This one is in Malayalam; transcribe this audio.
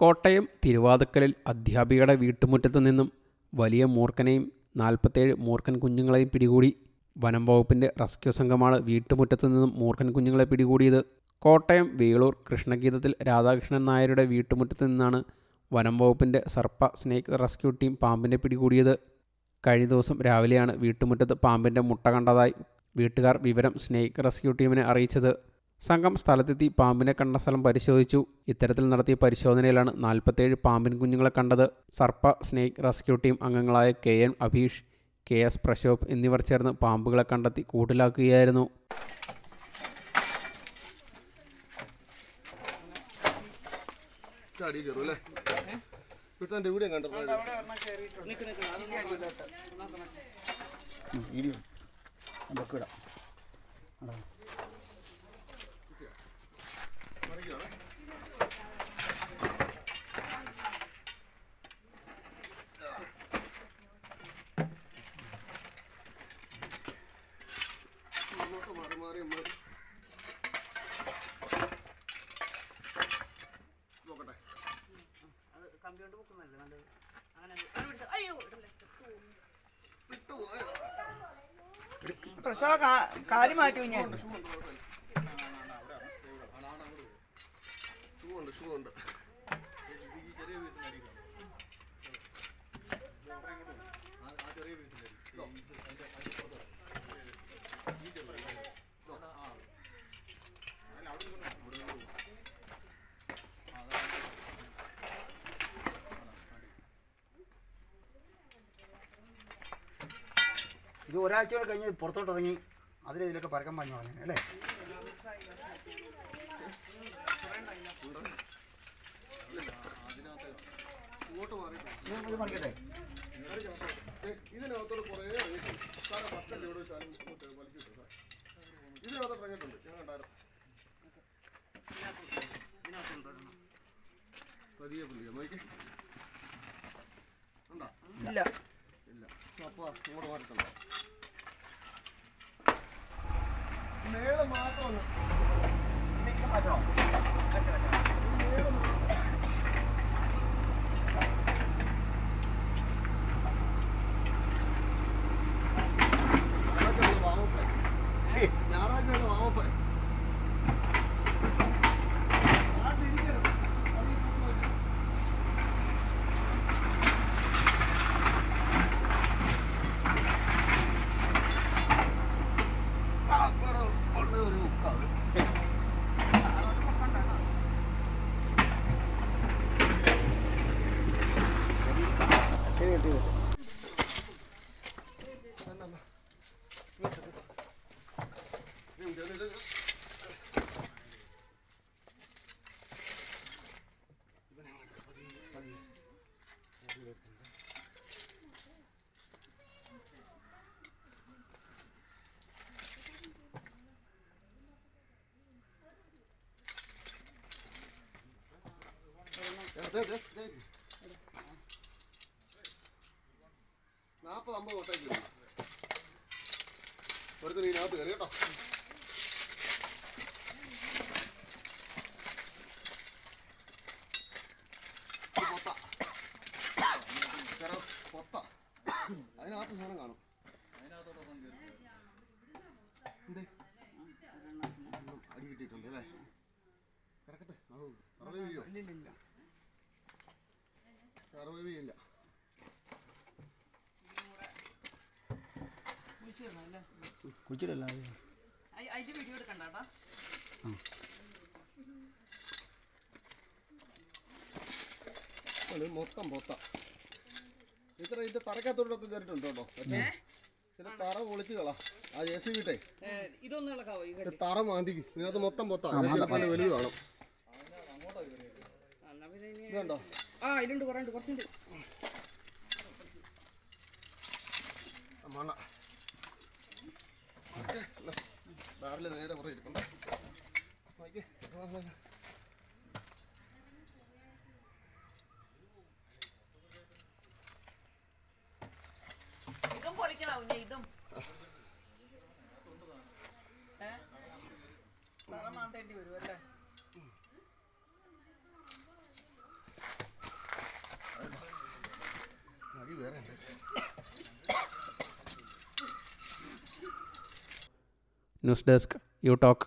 കോട്ടയം തിരുവാതുക്കലിൽ അധ്യാപികയുടെ വീട്ടുമുറ്റത്തു നിന്നും വലിയ മൂർക്കനെയും നാൽപ്പത്തേഴ് മൂർഖൻ കുഞ്ഞുങ്ങളെയും പിടികൂടി വനം വകുപ്പിന്റെ റെസ്ക്യൂ സംഘമാണ് വീട്ടുമുറ്റത്തു നിന്നും മൂർഖൻ കുഞ്ഞുങ്ങളെ പിടികൂടിയത്. കോട്ടയം വേളൂർ കൃഷ്ണഗീതത്തിൽ രാധാകൃഷ്ണൻ നായരുടെ വീട്ടുമുറ്റത്തു നിന്നാണ് വനം വകുപ്പിന്റെ സർപ്പ സ്നേക്ക് റെസ്ക്യൂ ടീം പാമ്പിനെ പിടികൂടിയത്. കഴിഞ്ഞ ദിവസം രാവിലെയാണ് വീട്ടുമുറ്റത്ത് പാമ്പിന്റെ മുട്ട കണ്ടതായി വീട്ടുകാർ വിവരം സ്നേക്ക് റെസ്ക്യൂ ടീമിനെ അറിയിച്ചത്. സംഘം സ്ഥലത്തെത്തി പാമ്പിനെ കണ്ട സ്ഥലം പരിശോധിച്ചു. ഇത്തരത്തിൽ നടത്തിയ പരിശോധനയിലാണ് നാൽപ്പത്തേഴ് പാമ്പിൻ കുഞ്ഞുങ്ങളെ കണ്ടത്. സർപ്പ സ്നേക്ക് റെസ്ക്യൂ ടീം അംഗങ്ങളായ K N Abheesh K S Prashobh എന്നിവർ ചേർന്ന് പാമ്പുകളെ കണ്ടെത്തി കൂട്ടിലാക്കുകയായിരുന്നു. വീഡിയോ നമുക്ക് ഇടാം. മാറി മാറി നമ്മൾ നോക്കട്ടെ പ്രസവ കാൽ മാറ്റി ഞാൻ ഷൂ ഉണ്ട് ഷൂ ഉണ്ട് ഇത് ഒരാഴ്ച കൂടെ കഴിഞ്ഞ് പുറത്തോട്ട് ഇറങ്ങി അതിൽ ഇതിലൊക്കെ പരക്കം പറഞ്ഞു പറഞ്ഞു അല്ലേ മറിക്കട്ടെ ഇതിനകത്തോട് കുറേ ഇറങ്ങിയിട്ടുണ്ട് സാറെ പത്തല്ലേ ഇവിടെ വലിച്ചിട്ടു സാർ ഇതിനകത്തോട്ട് ഇറങ്ങിയിട്ടുണ്ട് ഞാൻ കണ്ടായിരുന്നു പതിയെ പുള്ളിയ നോക്കി ഉണ്ടോ ഇല്ല ഇല്ല അപ്പോൾ ഇങ്ങോട്ട് മാറിയിട്ടുണ്ടോ മേൾ മാത്രമാണ് മിക്ക മാറ്റണോ നാൽപ്പത് അമ്പത് തൊട്ടേക്ക് ഒരുത്തിന് ഇതിനകത്ത് കയറി കേട്ടോ ഇത് പൊത്ത കാരണം പൊത്ത. അതിനകത്ത് സാധനം കാണും. എന്തേ? അടി കിട്ടിയിട്ടുണ്ട് അല്ലേ? കിടക്കട്ടെ സർവൈവ് ചെയ്യോ? സർവൈവ് ചെയ്യില്ല. കുച്ചിടല്ല അതിന്റെ വീഡിയോ എടുക്കണ്ടാ മൊത്തം പൊത്ത. ഇത്ര ഇതിന്റെ തറക്കത്തോടൊക്കെ കയറിയിട്ടുണ്ട് കേട്ടോ. ഇതിന്റെ തറ പൊളിച്ച് കളാ ആ ജെ സി വിട്ടേ ഇതൊന്നും ഇളക്കാവോ ഇതിന്റെ തറ മാന്തി ഇതിനകത്ത് മൊത്തം പൊത്താ. പല വലുത് കാണും. ഇതുണ്ടോ? ആ ഇതിലുണ്ട് കുറേ ഉണ്ട് കുറച്ചുണ്ട്. ആ മണ്ണ ബാറിൽ നേരെ പുറം ഇരിക്കണ്ട നോക്കിയേ. താണ്ടി വരും അല്ലേ? News desk you talk